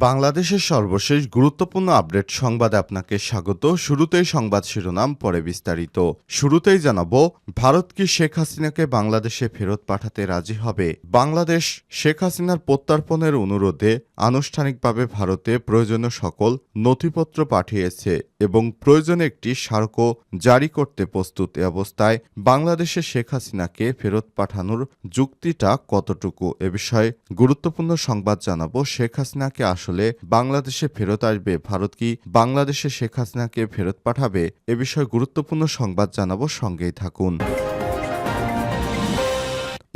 বাংলাদেশের সর্বশেষ গুরুত্বপূর্ণ আপডেট সংবাদে আপনাকে স্বাগত। শুরুতেই সংবাদ শিরোনাম, পরে বিস্তারিত। শুরুতেই জানাব, ভারত কি শেখ হাসিনাকে বাংলাদেশে ফেরত পাঠাতে রাজি হবে? বাংলাদেশ, শেখ হাসিনার প্রত্যর্পণের অনুরোধে আনুষ্ঠানিকভাবে ভারতে প্রয়োজনীয় সকল নথিপত্র পাঠিয়েছে এবং প্রয়োজনে একটি স্মারকও জারি করতে প্রস্তুত এ অবস্থায় বাংলাদেশে শেখ হাসিনাকে ফেরত পাঠানোর যুক্তিটা কতটুকু? এ বিষয়ে গুরুত্বপূর্ণ সংবাদ জানাব। শেখ হাসিনাকে আসলে বাংলাদেশে ফেরত আসবে। ভারত কি বাংলাদেশে শেখ হাসিনাকে ফেরত পাঠাবে? এ বিষয়ে গুরুত্বপূর্ণ সংবাদ জানাব সঙ্গেই থাকুন।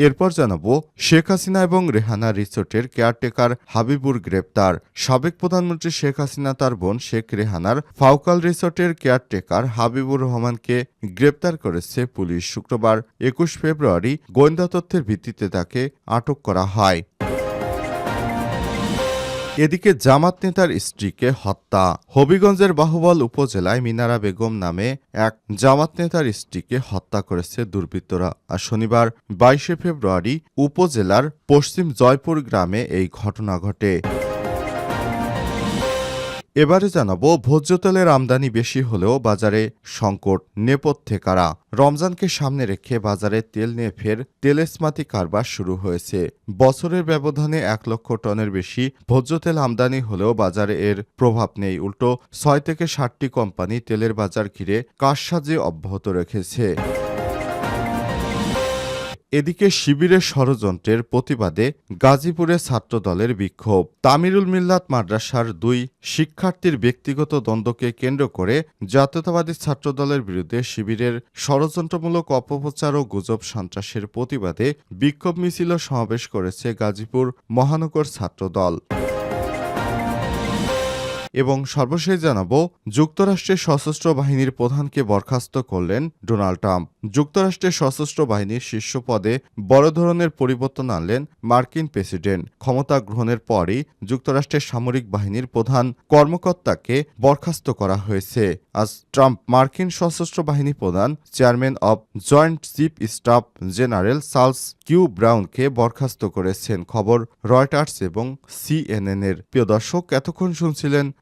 এরপর জানাব, শেখ হাসিনা এবং রেহানা রিসোর্টের কেয়ারটেকার হাবিবুর গ্রেপ্তার। সাবেক প্রধানমন্ত্রী শেখ হাসিনা তার বোন শেখ রেহানার ফাউকাল রিসোর্টের কেয়ারটেকার হাবিবুর রহমানকে গ্রেপ্তার করেছে পুলিশ। শুক্রবার একুশ ফেব্রুয়ারি গোয়েন্দা তথ্যের ভিত্তিতে তাকে আটক করা হয়। এদিকে জামাত নেতার স্ত্রীকে হত্যা। হবিগঞ্জের বাহুবল উপজেলায় মিনারা বেগম নামে এক জামাত নেতার স্ত্রীকে হত্যা করেছে দুর্বৃত্তরা। আর শনিবার বাইশে ফেব্রুয়ারি উপজেলার পশ্চিম জয়পুর গ্রামে এই ঘটনা ঘটে। এবারে জানাব ভোজ্য তেলের আমদানি বেশি হলেও বাজারে সংকট নেপথ্যে কারা? রমজানকে সামনে রেখে বাজারে তেল নিয়ে ফের তেলেসমাতি কারবার শুরু হয়েছে। বছরের ব্যবধানে এক লক্ষ টনের বেশি ভোজ্য তেল আমদানি হলেও বাজারে এর প্রভাব নেই। উল্টো, ছয় থেকে ষাটটি কোম্পানি তেলের বাজার ঘিরে কারসাজে অব্যাহত রেখেছে। এদিকে শিবিরের ষড়যন্ত্রের প্রতিবাদে গাজীপুরে ছাত্রদলের বিক্ষোভ। তামিরুল মিল্লাত মাদ্রাসার দুই শিক্ষার্থীর ব্যক্তিগত দ্বন্দ্বকে কেন্দ্র করে জাতীয়তাবাদী ছাত্রদলের বিরুদ্ধে শিবিরের ষড়যন্ত্রমূলক অপপ্রচার ও গুজব সন্ত্রাসের প্রতিবাদে বিক্ষোভ মিছিল সমাবেশ করেছে গাজীপুর মহানগর ছাত্রদল। এবং সর্বশেষ জানাব যুক্তরাষ্ট্রের সশস্ত্র বাহিনীর প্রধানকে বরখাস্ত করলেন ডোনাল্ড ট্রাম্প। যুক্তরাষ্ট্রের সশস্ত্র বাহিনীর শীর্ষ পদে বড় ধরনের পরিবর্তন আনলেন মার্কিন প্রেসিডেন্ট। ক্ষমতা গ্রহণের পরই যুক্তরাষ্ট্রের সামরিক বাহিনীর প্রধান কর্মকর্তাকে বরখাস্ত করা হয়েছে। আজ ট্রাম্প মার্কিন সশস্ত্র বাহিনী প্রধান, chairman of joint chief staff general Charles Q ব্রাউনকে বরখাস্ত করেছেন, খবর রয়টার্স এবং সিএনএন এর প্রিয় দর্শক, এতক্ষণ শুনছিলেন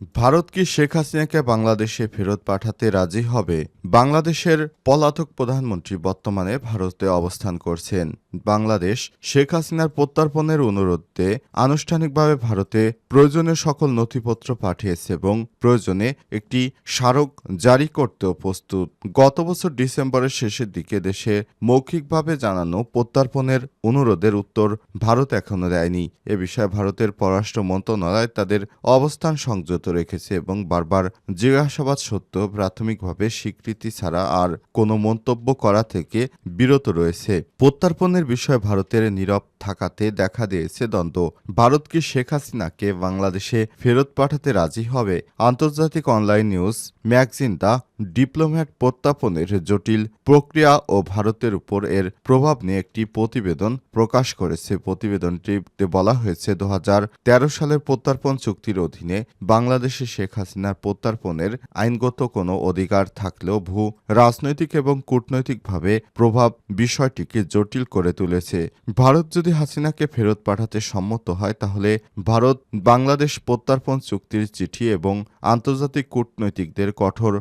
ভারত কি শেখ হাসিনাকে বাংলাদেশে ফেরত পাঠাতে রাজি হবে বাংলাদেশের পলাতক প্রধানমন্ত্রী বর্তমানে ভারতে অবস্থান করছেন। বাংলাদেশ শেখ হাসিনার প্রত্যর্পণের অনুরোধে আনুষ্ঠানিকভাবে ভারতে প্রয়োজনীয় সকল নথিপত্র পাঠিয়েছে এবং প্রয়োজনে একটি স্মারক জারি করতেও প্রস্তুত। গত বছর ডিসেম্বরের শেষের দিকে দেশে মৌখিকভাবে জানানো প্রত্যর্পণের অনুরোধের উত্তর ভারত এখনও দেয়নি। এ বিষয়ে ভারতের পররাষ্ট্র মন্ত্রণালয় তাদের অবস্থান সংযত রেখেছে এবং বারবার জিজ্ঞাসাবাদ সত্ত্বেও প্রাথমিকভাবে স্বীকৃতি ছাড়া আর কোনো মন্তব্য করা থেকে বিরত রয়েছে। প্রত্যর্পণের বিষয়ে ভারতের নীরব থাকাতে দেখা দিয়েছে দ্বন্দ্ব। ভারতকে শেখ হাসিনাকে বাংলাদেশে ফেরত পাঠাতে রাজি হবে? আন্তর্জাতিক online news, magazine the diplomat প্রত্যাপনের জটিল প্রক্রিয়া ও ভারতের উপর এর প্রভাব নিয়ে একটি প্রতিবেদন প্রকাশ করেছে। প্রতিবেদনটিতে বলা হয়েছে, দু সালের প্রত্যর্পণ চুক্তির অধীনে বাংলাদেশে শেখ হাসিনার প্রত্যর্পণের আইনগত কোনো অধিকার থাকলেও ভূ রাজনৈতিক এবং কূটনৈতিকভাবে প্রভাব বিষয়টিকে জটিল করে তুলেছে। ভারত যদি হাসিনাকে ফেরত পাঠাতে সম্মত হয়, তাহলে ভারত বাংলাদেশ প্রত্যার্পণ চুক্তির চিঠি এবং আন্তর্জাতিক কূটনৈতিকদের কঠোর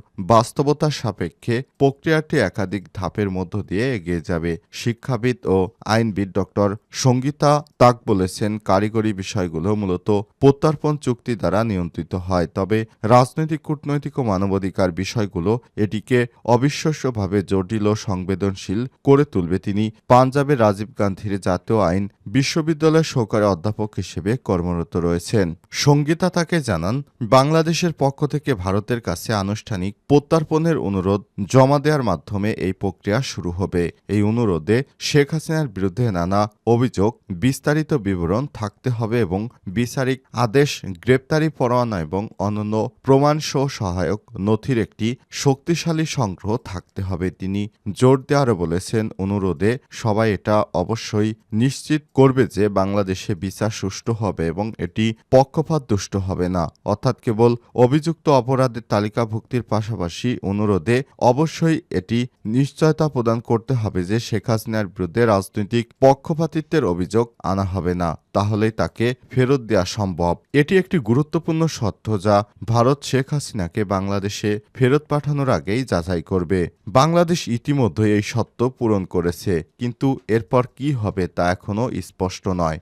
বাস্তবতার সাপেক্ষে প্রক্রিয়াটি একাধিক ধাপের মধ্য দিয়ে এগিয়ে যাবে, শিক্ষাবিদ ও আইনবিদ ডক্টর সঙ্গীতা তাক বলেছেন, কারিগরি বিষয়গুলো মূলত প্রত্যর্পণ চুক্তি দ্বারা নিয়ন্ত্রিত হয়, তবে রাজনৈতিক কূটনৈতিক ও মানবাধিকার বিষয়গুলো এটিকে অবিশ্বাস্যভাবে জটিল ও সংবেদনশীল করে তুলবে। তিনি পাঞ্জাবের রাজীব গান্ধীর জাতীয় আইন বিশ্ববিদ্যালয়ের সহকারী অধ্যাপক হিসেবে কর্মরত রয়েছেন। সঙ্গীতা তাকে জানান, বাংলাদেশের পক্ষ থেকে ভারতের কাছে আনুষ্ঠানিক প্রত্যর্পণ প্রত্যার্পণের অনুরোধ জমা দেওয়ার মাধ্যমে এই প্রক্রিয়া শুরু হবে। এই অনুরোধে শেখ হাসিনার বিরুদ্ধে নানা অভিযোগ, বিস্তারিত বিবরণ থাকতে হবে এবং বিচারিক আদেশ, গ্রেপ্তারি পরোয়ানা এবং অন্যান্য প্রমাণসহ সহায়ক নথির একটি শক্তিশালী সংগ্রহ থাকতে হবে। তিনি জোর দিয়ে আরও বলেছেন, অনুরোধে সবাই এটা অবশ্যই নিশ্চিত করবে যে বাংলাদেশে বিচার সুষ্ঠু হবে এবং এটি পক্ষপাত দুষ্ট হবে না। অর্থাৎ কেবল অভিযুক্ত অপরাধের তালিকাভুক্তির পাশাপাশি অনুরোধে অবশ্যই এটি নিশ্চয়তা প্রদান করতে হবে যে শেখ হাসিনার বিরুদ্ধে রাজনৈতিক পক্ষপাতিত্বের অভিযোগ আনা হবে না, তাহলেই তাকে ফেরত দেওয়া সম্ভব। এটি একটি গুরুত্বপূর্ণ সত্য যা ভারত শেখ হাসিনাকে বাংলাদেশে ফেরত পাঠানোর আগেই যাচাই করবে। বাংলাদেশ ইতিমধ্যে এই সত্য পূরণ করেছে, কিন্তু এরপর কি হবে তা এখনও স্পষ্ট নয়।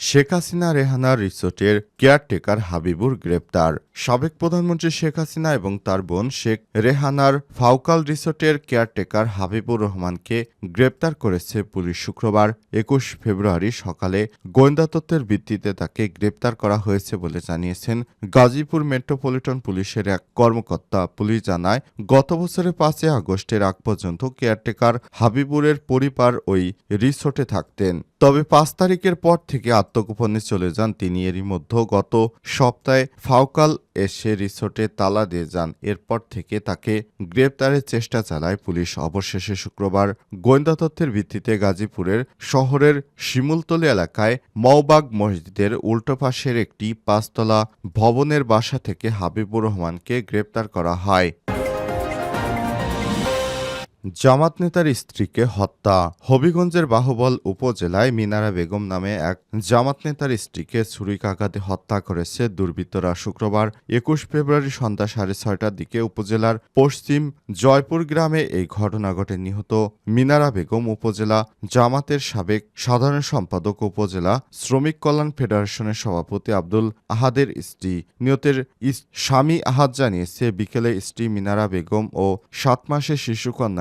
শেখ হাসিনা রেহানা রিসোর্টের কেয়ারটেকার হাবিবুর গ্রেপ্তার। সাবেক প্রধানমন্ত্রী শেখ হাসিনা এবং তার বোন শেখ রেহানার ফাউকাল রিসোর্টের কেয়ারটেকার হাবিবুর রহমানকে গ্রেপ্তার করেছে পুলিশ শুক্রবার, একুশ ফেব্রুয়ারি সকালে। গোয়েন্দা তথ্যের ভিত্তিতে তাকে গ্রেপ্তার করা হয়েছে বলে জানিয়েছেন গাজীপুর মেট্রোপলিটন পুলিশের এক কর্মকর্তা। পুলিশ জানায়, গত বছরের পাঁচই আগস্টের আগ পর্যন্ত কেয়ারটেকার হাবিবুরের পরিবার ওই রিসোর্টে থাকতেন। তবে পাঁচ তারিখের পর থেকে আত্মগোপনে চলে যান তিনি। এরই মধ্যে গত সপ্তাহে ফাউকাল এসে রিসোর্টে তালা দিয়ে যান। এরপর থেকে তাকে গ্রেপ্তারের চেষ্টা চালায় পুলিশ। অবশেষে শুক্রবার গোয়েন্দা তথ্যের ভিত্তিতে গাজীপুরের শহরের শিমুলতলি এলাকায় মওবাগ মসজিদের উল্টো পাশের একটি পাঁচতলা ভবনের বাসা থেকে হাবিবুর রহমানকে গ্রেপ্তার করা হয়। জামাত নেতার স্ত্রীকে হত্যা। হবিগঞ্জের বাহুবল উপজেলায় মিনারা বেগম নামে এক জামাত নেতার স্ত্রীকে ছুরিকাঘাতে হত্যা করেছে দুর্বৃত্তরা শুক্রবার একুশ ফেব্রুয়ারি সন্ধ্যা সাড়ে ছয়টার দিকে উপজেলার পশ্চিম জয়পুর গ্রামে এই ঘটনা ঘটে নিহত মিনারা বেগম উপজেলা জামাতের সাবেক সাধারণ সম্পাদক উপজেলা শ্রমিক কল্যাণ ফেডারেশনের সভাপতি আব্দুল আহাদের স্ত্রী। নিহতের স্বামী আহাদ জানিয়েছে, বিকেলে স্ত্রী মিনারা বেগম ও সাত মাসের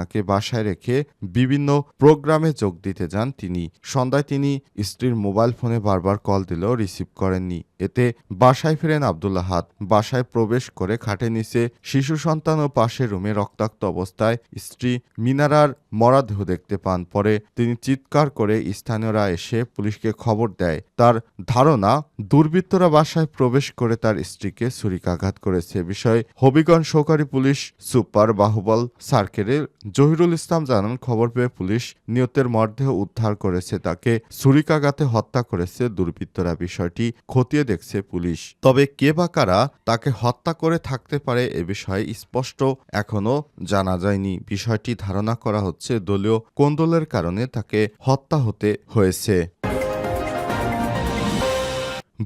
শিশুকন্যাকে বাসায় রেখে বিভিন্ন প্রোগ্রামে যোগ দিতে যান তিনি। সন্ধ্যায় তিনি স্ত্রীর মোবাইল ফোনে বারবার কল দিলেও রিসিভ করেননি। এতে বাসায় ফেরেন আব্দুল আহাদ বাসায় প্রবেশ করে খাটে নিচে শিশু সন্তান ও পাশে রুমে রক্তাক্ত অবস্থায় স্ত্রী মিনারার মরাদেহ দেখতে পান। পরে তিনি চিৎকার করে স্থানীয়রা এসে পুলিশকে খবর দেয়। তার ধারণা, দুর্বৃত্তরা বাসায় প্রবেশ করে তার স্ত্রীকে ছুরিকাঘাত করেছে। বিষয়ে হবিগঞ্জ সহকারী পুলিশ সুপার বাহুবল সার্কেলের জহিরুল ইসলাম জানান, খবর পেয়ে পুলিশ নিহতের মরদেহ উদ্ধার করেছে। তাকে ছুরিকাঘাতে হত্যা করেছে দুর্বৃত্তরা। বিষয়টি খতিয়ে দেখছে পুলিশ। তবে কে বা কারা তাকে হত্যা করে থাকতে পারে এ বিষয়ে স্পষ্ট এখনও জানা যায়নি। বিষয়টি ধারণা করা হচ্ছে দলীয় কোন্দলের কারণে তাকে হত্যা হতে হয়েছে।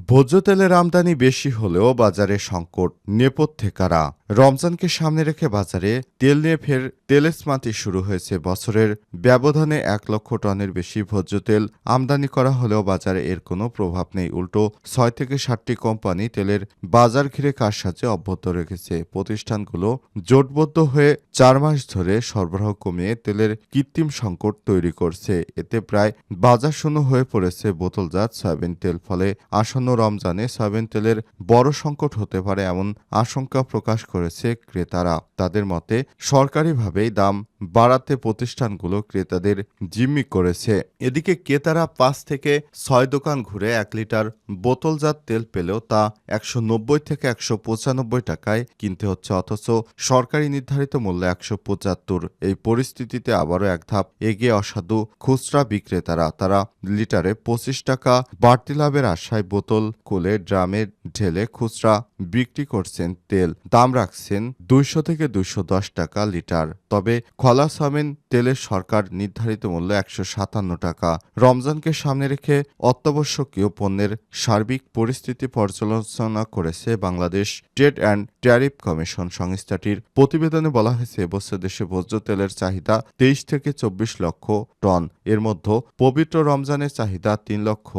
ভোজ্য তেলের আমদানি বেশি হলেও বাজারে সংকট, নেপথ্যে কারা? রমজানকে সামনে রেখে বাজারে তেল নিয়ে ফের তেলেসমাতি শুরু হয়েছে। বছরের ব্যবধানে এক লক্ষ টনের বেশি ভোজ্য তেল আমদানি করা হলেও বাজারে এর কোনো প্রভাব নেই। উল্টো, ছয় থেকে ষাটটি কোম্পানি তেলের বাজার ঘিরে কার কারসাজে অব্যাহত রেখেছে। প্রতিষ্ঠানগুলো জোটবদ্ধ হয়ে চার মাস ধরে সরবরাহ কমিয়ে তেলের কৃত্রিম সংকট তৈরি করছে। এতে প্রায় বাজার শূন্য হয়ে পড়েছে বোতলজাত সয়াবিন তেল। ফলে আসন্ন রমজানে সয়াবিন তেলের বড় সংকট হতে পারে এমন আশঙ্কা প্রকাশ করেছে ক্রেতারা। তাদের মতে সরকারিভাবেই দাম বাড়াতে প্রতিষ্ঠানগুলো ক্রেতাদের জিম্মি করেছে। এদিকে ক্রেতারা পাঁচ থেকে ছয় দোকান ঘুরে এক লিটার বোতলজাত তেল পেলেও তা একশো নব্বই থেকে একশো পঁচানব্বই টাকায় কিনতে হচ্ছে, অথচ সরকারি নির্ধারিত মূল্য একশো পঁচাত্তর। এই পরিস্থিতিতে আবারও এক ধাপ এগিয়ে অসাধু খুচরা বিক্রেতারা। তারা লিটারে পঁচিশ টাকা বাড়তি লাভের আশায় বোতল খুলে ড্রামে ঢেলে খুচরা বিক্রি করছেন তেল। দাম রাখছেন দুইশো থেকে দুইশো দশ টাকা লিটার। তবে খলা সামিন তেলের সরকার নির্ধারিত মূল্য একশো সাতান্ন টাকা। রমজানকে সামনে রেখে অত্যাবশ্যকীয় পণ্যের সার্বিক পরিস্থিতি পর্যালোচনা করেছে Bangladesh trade and tariff commission সংস্থাটির। প্রতিবেদনে বলা হয়েছে এবছর দেশে ভোজ্য তেলের চাহিদা তেইশ থেকে চব্বিশ লক্ষ টন। এর মধ্যে পবিত্র রমজানের চাহিদা তিন লক্ষ।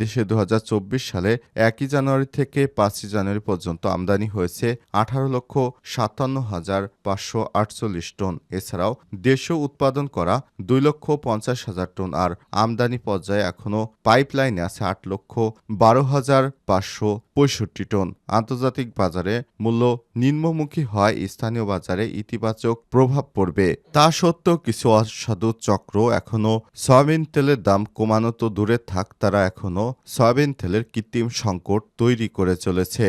দেশে দু হাজার চব্বিশ সালে একই জানুয়ারি থেকে পাঁচই জানুয়ারি পর্যন্ত আমদানি হয়েছে আঠারো লক্ষ সাতান্ন হাজার পাঁচশো আটচল্লিশ টন। এছাড়াও দেশীয় উৎপাদন উৎপাদন করা দুই লক্ষ পঞ্চাশ হাজার টন আর আমদানি পর্যায়ে এখনও পাইপলাইনে আছে আট লক্ষ বারো হাজার পাঁচশো পঁয়ষট্টি টন। আন্তর্জাতিক বাজারে মূল্য নিম্নমুখী হয় স্থানীয় বাজারে ইতিবাচক প্রভাব পড়বে। তা সত্ত্বেও কিছু অসাধু চক্র এখনও সয়াবিন তেলের দাম কমানো তো দূরে থাক, তারা এখনও সয়াবিন তেলের কৃত্রিম সংকট তৈরি করে চলেছে।